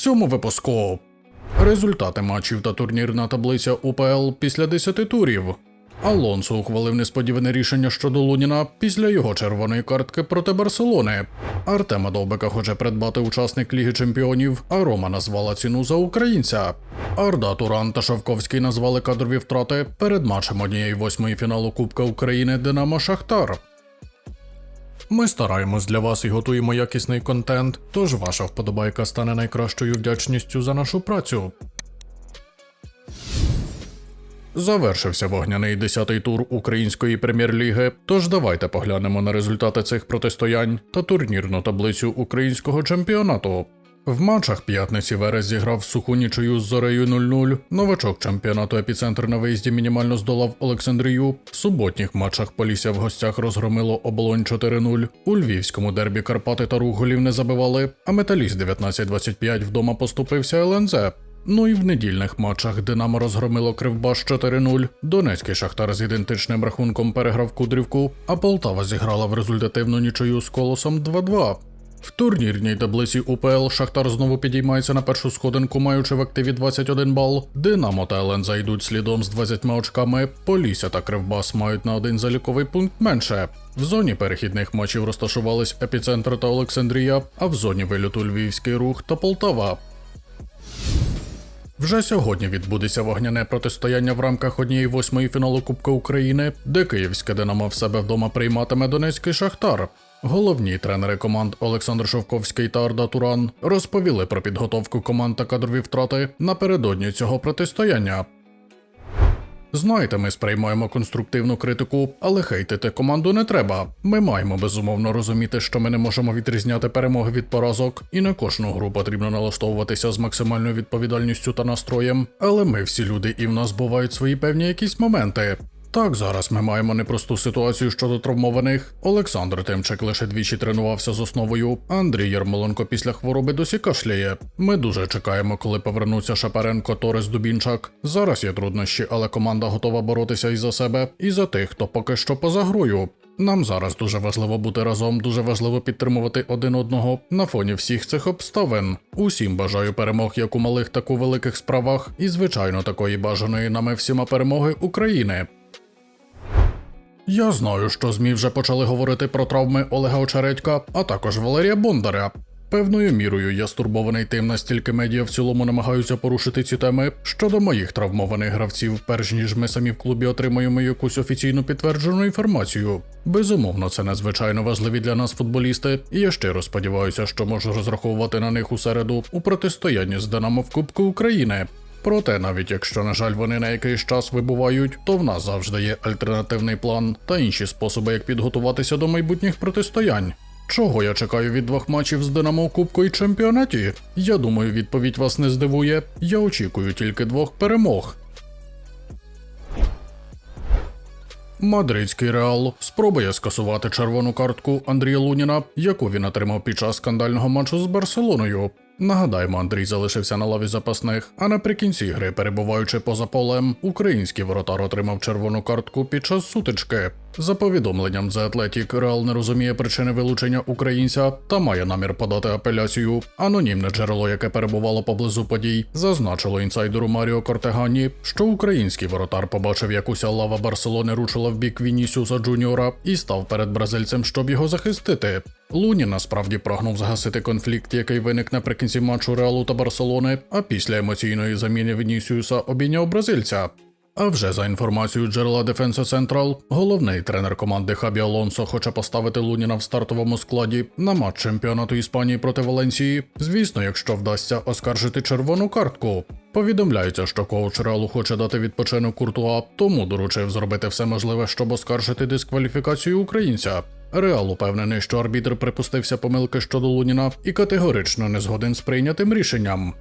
цьому випуску. Результати матчів та турнірна таблиця УПЛ після 10 турів. Алонсо ухвалив несподіване рішення щодо Луніна після його червоної картки проти Барселони. Артема Довбика хоче придбати учасник Ліги Чемпіонів, а Рома назвала ціну за українця. Арда Туран та Шавковський назвали кадрові втрати перед матчем однієї восьмої фіналу Кубка України Динамо Шахтар. Ми стараємось для вас і готуємо якісний контент, тож ваша вподобайка стане найкращою вдячністю за нашу працю. Завершився вогняний 10-й тур української прем'єр-ліги. Тож давайте поглянемо на результати цих протистоянь та турнірну таблицю українського чемпіонату. В матчах п'ятниці Верес зіграв суху нічию з зорею 0-0. Новачок чемпіонату епіцентр на виїзді мінімально здолав Олександрію. В суботніх матчах Полісся в гостях розгромило оболонь 4-0. У львівському дербі Карпати та рух голів не забивали, а металіст 19-25 вдома поступився ЛНЗ. Ну і в недільних матчах Динамо розгромило Кривбаш 4-0, Донецький Шахтар з ідентичним рахунком переграв Кудрівку, а Полтава зіграла в результативну нічию з колосом 2-2. В турнірній таблиці УПЛ Шахтар знову підіймається на першу сходинку, маючи в активі 21 бал. Динамо та ЛНЗ йдуть слідом з 20 очками. Полісся та Кривбас мають на один заліковий пункт менше. В зоні перехідних матчів розташувались епіцентр та Олександрія, а в зоні виліту Львівський рух та Полтава. Вже сьогодні відбудеться вогняне протистояння в рамках однієї восьмої фіналу Кубка України, де київське Динамо в себе вдома прийматиме Донецький Шахтар. Головні тренери команд Олександр Шовковський та Арда Туран розповіли про підготовку команд та кадрові втрати напередодні цього протистояння. Знаєте, ми сприймаємо конструктивну критику, але хейтити команду не треба. Ми маємо безумовно розуміти, що ми не можемо відрізняти перемоги від поразок, і на кожну гру потрібно налаштовуватися з максимальною відповідальністю та настроєм. Але ми всі люди, і в нас бувають свої певні якісь моменти. Так, зараз ми маємо непросту ситуацію щодо травмованих. Олександр Тимчик лише двічі тренувався з основою. Андрій Ярмоленко після хвороби досі кашляє. Ми дуже чекаємо, коли повернуться Шапаренко, Торес Дубінчак. Зараз є труднощі, але команда готова боротися і за себе, і за тих, хто поки що поза грою. Нам зараз дуже важливо бути разом, дуже важливо підтримувати один одного на фоні всіх цих обставин. Усім бажаю перемог як у малих, так у великих справах, і звичайно такої бажаної нами всіма перемоги України. Я знаю, що ЗМІ вже почали говорити про травми Олега Очередька, а також Валерія Бондаря. Певною мірою я стурбований тим, настільки медіа в цілому намагаються порушити ці теми щодо моїх травмованих гравців, перш ніж ми самі в клубі отримаємо якусь офіційно підтверджену інформацію. Безумовно, це надзвичайно важливі для нас футболісти, і я щиро сподіваюся, що можу розраховувати на них у середу у протистоянні з Динамо в Кубку України. Проте, навіть якщо, на жаль, вони на якийсь час вибувають, то в нас завжди є альтернативний план та інші способи, як підготуватися до майбутніх протистоянь. Чого я чекаю від двох матчів з Динамо Кубку і чемпіонаті? Я думаю, відповідь вас не здивує. Я очікую тільки двох перемог. Мадридський реал спробує скасувати червону картку Андрія Луніна, яку він отримав під час скандального матчу з Барселоною. Нагадаємо, Андрій залишився на лаві запасних, а наприкінці гри, перебуваючи поза полем, український воротар отримав червону картку під час сутички. За повідомленням The Athletic, Реал не розуміє причини вилучення українця та має намір подати апеляцію. Анонімне джерело, яке перебувало поблизу подій, зазначило інсайдеру Маріо Кортегані, що український воротар побачив, як уся лава Барселони рушила в бік Вінісіуса Джуніора і став перед бразильцем, щоб його захистити. Луні насправді прагнув згасити конфлікт, який виник наприкінці матчу Реалу та Барселони, а після емоційної заміни Вінісіуса обійняв бразильця. А вже за інформацією джерела Defensa Central, головний тренер команди Хабі Алонсо хоче поставити Луніна в стартовому складі на матч чемпіонату Іспанії проти Валенсії. Звісно, якщо вдасться оскаржити червону картку. Повідомляється, що коуч Реалу хоче дати відпочинок Куртуа, тому доручив зробити все можливе, щоб оскаржити дискваліфікацію українця. Реал упевнений, що арбітр припустився помилки щодо Луніна і категорично не згоден з прийнятим рішенням.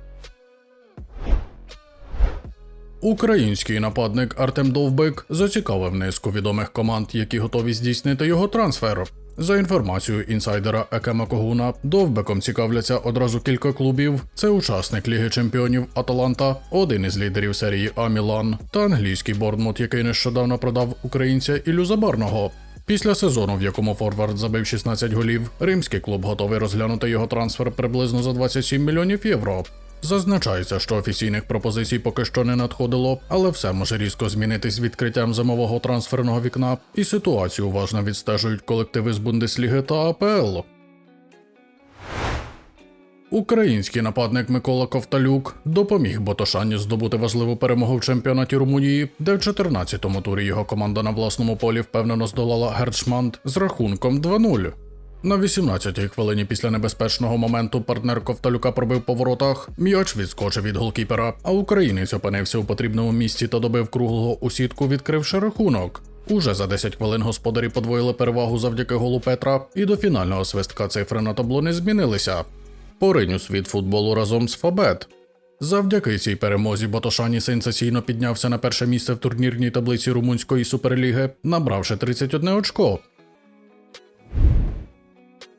Український нападник Артем Довбик зацікавив низку відомих команд, які готові здійснити його трансфер. За інформацією інсайдера Екема Когуна, Довбеком цікавляться одразу кілька клубів. Це учасник Ліги Чемпіонів Аталанта, один із лідерів серії А Мілан та англійський Борнмут, який нещодавно продав українця Ілю Забарного. Після сезону, в якому Форвард забив 16 голів, римський клуб готовий розглянути його трансфер приблизно за 27 мільйонів євро. Зазначається, що офіційних пропозицій поки що не надходило, але все може різко змінитись відкриттям зимового трансферного вікна, і ситуацію уважно відстежують колективи з Бундесліги та АПЛ. Український нападник Микола Ковталюк допоміг Ботошані здобути важливу перемогу в чемпіонаті Румунії, де в 14-му турі його команда на власному полі впевнено здолала Герчманд з рахунком 2-0. На 18-й хвилині після небезпечного моменту партнер Ковталюка пробив по воротах, м'яч відскочив від голкіпера, а українець опинився у потрібному місці та добив круглого у сітку, відкривши рахунок. Уже за 10 хвилин господарі подвоїли перевагу завдяки голу Петра, і до фінального свистка цифри на табло не змінилися. Поринь у світ футболу разом з Фабет. Завдяки цій перемозі Ботошані сенсаційно піднявся на перше місце в турнірній таблиці румунської суперліги, набравши 31 очко.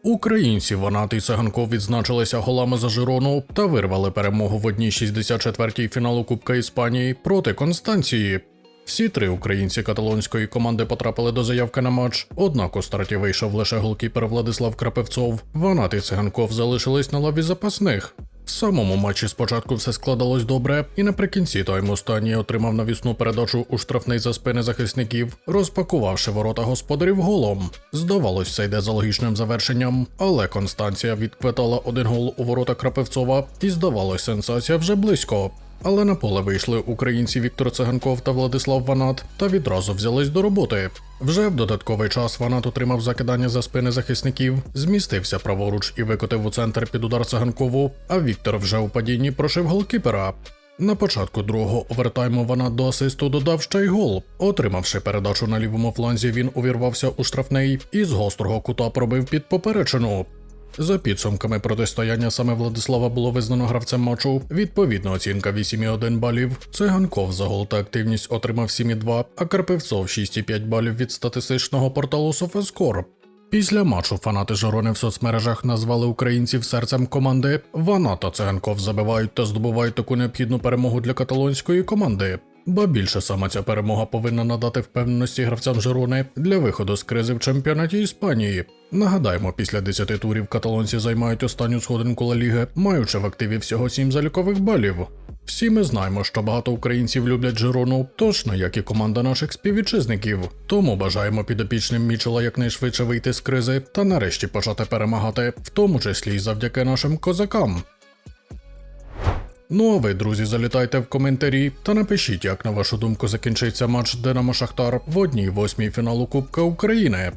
Українці Ванат і Саганков відзначилися голами за Жирону та вирвали перемогу в одній 64-й фіналу Кубка Іспанії проти Констанції. Всі три українці каталонської команди потрапили до заявки на матч, однак у старті вийшов лише голкіпер Владислав Крапевцов. Ванат і Циганков залишились на лаві запасних. В самому матчі спочатку все складалось добре, і наприкінці тайму Стані отримав навісну передачу у штрафний за спини захисників, розпакувавши ворота господарів голом. Здавалось, все йде за логічним завершенням, але Констанція відквитала один гол у ворота Крапивцова, і здавалось, сенсація вже близько. Але на поле вийшли українці Віктор Циганков та Владислав Ванат та відразу взялись до роботи. Вже в додатковий час Ванат отримав закидання за спини захисників, змістився праворуч і викотив у центр під удар Циганкову, а Віктор вже у падінні прошив голкіпера. На початку другого овертайму Ванат до асисту додав ще й гол. Отримавши передачу на лівому фланзі, він увірвався у штрафний і з гострого кута пробив під поперечину. За підсумками протистояння саме Владислава було визнано гравцем матчу. Відповідна оцінка 8,1 балів. Циганков за гол та активність отримав 7,2, а Карпивцов 6,5 балів від статистичного порталу Софескор. Після матчу фанати Жорони в соцмережах назвали українців серцем команди. Вана та Циганков забивають та здобувають таку необхідну перемогу для каталонської команди. Ба більше саме ця перемога повинна надати впевненості гравцям Жирони для виходу з кризи в чемпіонаті Іспанії. Нагадаємо, після 10 турів каталонці займають останню сходинку Ла Ліги, маючи в активі всього 7 залікових балів. Всі ми знаємо, що багато українців люблять Жирону, точно як і команда наших співвітчизників. Тому бажаємо підопічним Мічела якнайшвидше вийти з кризи та нарешті почати перемагати, в тому числі й завдяки нашим козакам. Ну а ви, друзі, залітайте в коментарі та напишіть, як на вашу думку закінчиться матч Динамо Шахтар в одній восьмій фіналу Кубка України.